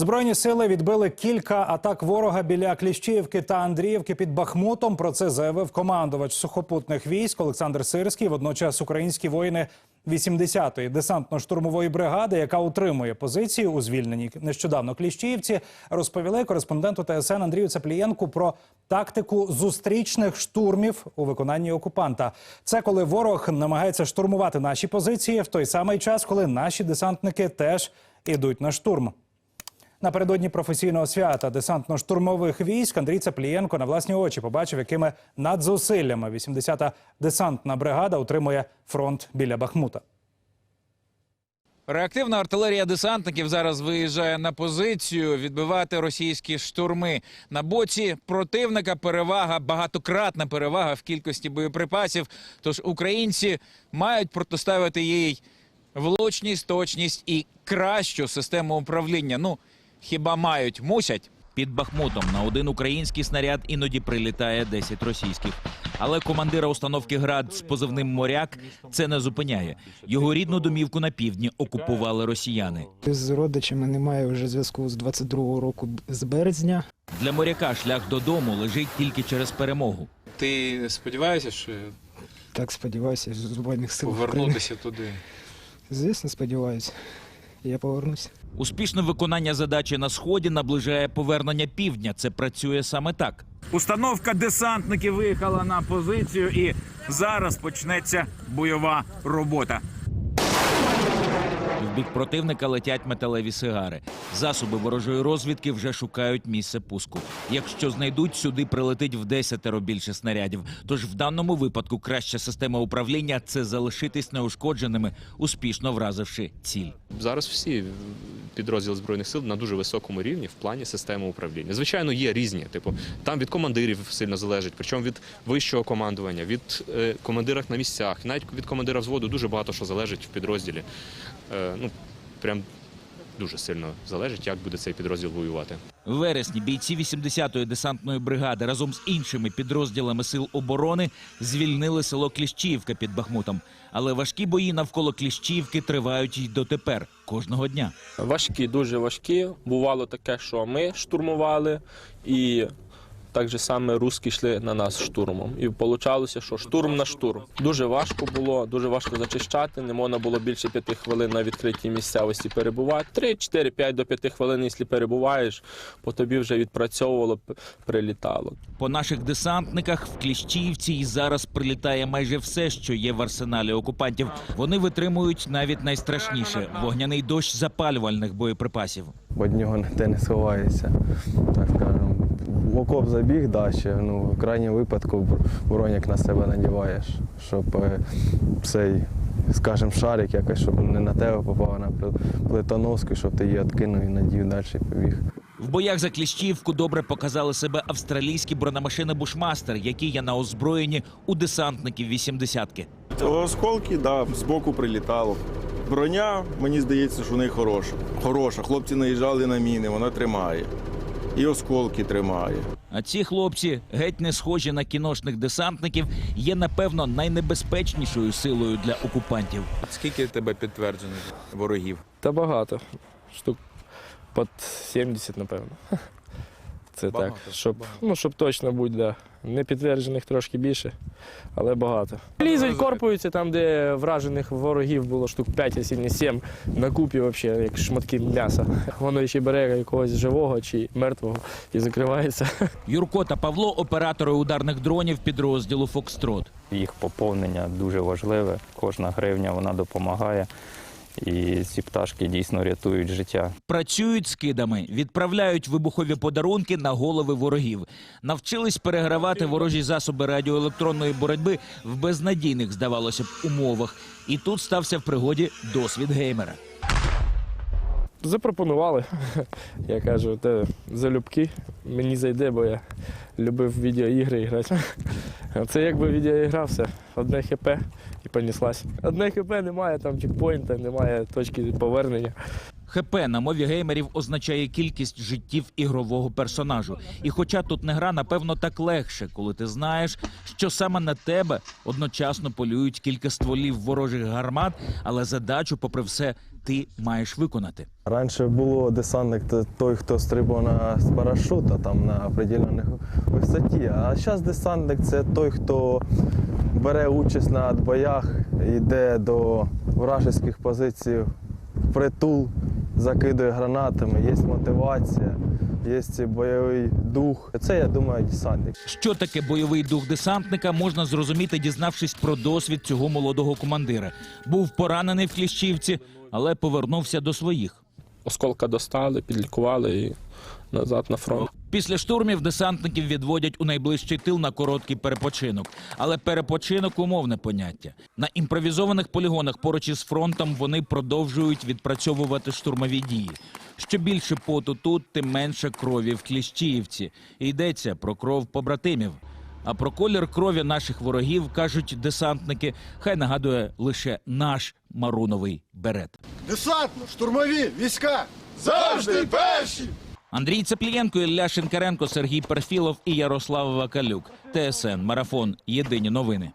Збройні сили відбили кілька атак ворога біля Кліщіївки та Андріївки під Бахмутом. Про це заявив командувач сухопутних військ Олександр Сирський. Водночас українські воїни 80-ї десантно-штурмової бригади, яка утримує позиції у звільненій нещодавно Кліщіївці, розповіли кореспонденту ТСН Андрію Цеплієнку про тактику зустрічних штурмів у виконанні окупанта. Це коли ворог намагається штурмувати наші позиції в той самий час, коли наші десантники теж ідуть на штурм. Напередодні професійного свята десантно-штурмових військ Андрій Цаплієнко на власні очі побачив, якими надзусиллями 80-та десантна бригада утримує фронт біля Бахмута. Реактивна артилерія десантників зараз виїжджає на позицію відбивати російські штурми. На боці противника перевага, багатократна перевага в кількості боєприпасів. Тож українці мають протиставити їй влучність, точність і кращу систему управління. Ну хіба мають, мусять. Під Бахмутом на один український снаряд іноді прилітає 10 російських. Але командира установки град з позивним моряк це не зупиняє. Його рідну домівку на півдні окупували росіяни. З родичами немає вже зв'язку з 22-го року з березня. Для моряка шлях додому лежить тільки через перемогу. Ти сподіваєшся, що Так сподіваюся, з Збройних сил України. повернутися туди? Звісно, сподіваюся. Я повернуся. Успішне виконання задачі на сході наближає повернення півдня. Це працює саме так. Установка десантників виїхала на позицію, і зараз почнеться бойова робота. Бік противника летять металеві сигари. Засоби ворожої розвідки вже шукають місце пуску. Якщо знайдуть, сюди прилетить в десятеро більше снарядів. Тож в даному випадку краща система управління це залишитись неушкодженими, успішно вразивши ціль. Зараз всі підрозділи збройних сил на дуже високому рівні в плані системи управління. Звичайно, є різні. Типу, там від командирів сильно залежить, причому від вищого командування, від е, командирів на місцях, навіть від командира взводу дуже багато що залежить в підрозділі. Е, ну прям дуже сильно залежить, як буде цей підрозділ воювати. В вересні бійці 80-ї десантної бригади разом з іншими підрозділами сил оборони звільнили село Кліщіївка під Бахмутом. Але важкі бої навколо Кліщіївки тривають й дотепер кожного дня. Важкі, дуже важкі. Бувало таке, що ми штурмували, і так же саме русські йшли на нас штурмом. І вийшло, що штурм на штурм. Дуже важко було, дуже важко зачищати. Не можна було більше п'яти хвилин на відкритій місцевості перебувати. Три, чотири, п'ять до п'яти хвилин, якщо перебуваєш, по тобі вже відпрацьовувало, прилітало. По наших десантниках в Кліщіївці і зараз прилітає майже все, що є в арсеналі окупантів. Вони витримують навіть найстрашніше вогняний дощ запалювальних боєприпасів. бо від нього ніде не сховаєшся, так. В окоп забіг, да, ще, ну, в крайньому випадку бронік на себе надіваєш, щоб е, цей, скажімо, шарик якось, щоб не на тебе попав, а на пл- плитоноску, щоб ти її відкинув і надів далі побіг. В боях за Кліщіївку добре показали себе австралійські бронемашини Бушмастер, які є на озброєнні у десантників 80-ки. Осколки, да, збоку прилітало. Броня, мені здається, що в неї хороша. Хороша. Хлопці наїжджали на міни, вона тримає. І осколки тримає. А ці хлопці, геть не схожі на кіношних десантників, є напевно найнебезпечнішою силою для окупантів. Скільки тебе підтверджено ворогів? Та багато. Штук під 70, напевно. Це Багато, так, щоб, багато. ну, щоб точно бути, да. Не підтверджених трошки більше, але багато. Лізуть, корпуються там, де вражених ворогів було штук 5, а не 7, на купі взагалі, як шматки м'яса. Воно ще бере якогось живого чи мертвого і закривається. Юрко та Павло оператори ударних дронів підрозділу Фокстрот. Їх поповнення дуже важливе. Кожна гривня вона допомагає. І ці пташки дійсно рятують життя. Працюють скидами, відправляють вибухові подарунки на голови ворогів. Навчились перегравати ворожі засоби радіоелектронної боротьби в безнадійних, здавалося б, умовах. І тут стався в пригоді досвід геймера. Запропонували. Я кажу, те залюбки мені зайде, бо я любив відеоігри грати. Це якби відеоігра, все. Одне хп понеслась. Одне хп немає, там чекпоінта, немає точки повернення. ХП на мові геймерів означає кількість життів ігрового персонажу. І хоча тут не гра, напевно, так легше, коли ти знаєш, що саме на тебе одночасно полюють кілька стволів ворожих гармат, але задачу, попри все, ти маєш виконати. Раніше було десантник той, хто стрибав на парашута там на определених висоті. А зараз десантник це той, хто бере участь на боях, йде до вражеських позицій в притул, закидує гранатами, є мотивація, є бойовий дух. Це, я думаю, десантник. Що таке бойовий дух десантника, можна зрозуміти, дізнавшись про досвід цього молодого командира. Був поранений в Кліщівці, але повернувся до своїх. Осколка достали, підлікували і назад на фронт. Після штурмів десантників відводять у найближчий тил на короткий перепочинок. Але перепочинок умовне поняття. На імпровізованих полігонах поруч із фронтом вони продовжують відпрацьовувати штурмові дії. Що більше поту тут, тим менше крові в Кліщіївці. І йдеться про кров побратимів. А про колір крові наших ворогів кажуть десантники, хай нагадує лише наш маруновий берет. Десантно, штурмові, війська! Завжди перші! Андрій Цеплієнко, Ілля Шинкаренко, Сергій Перфілов і Ярослав Вакалюк. ТСН Марафон. Єдині новини.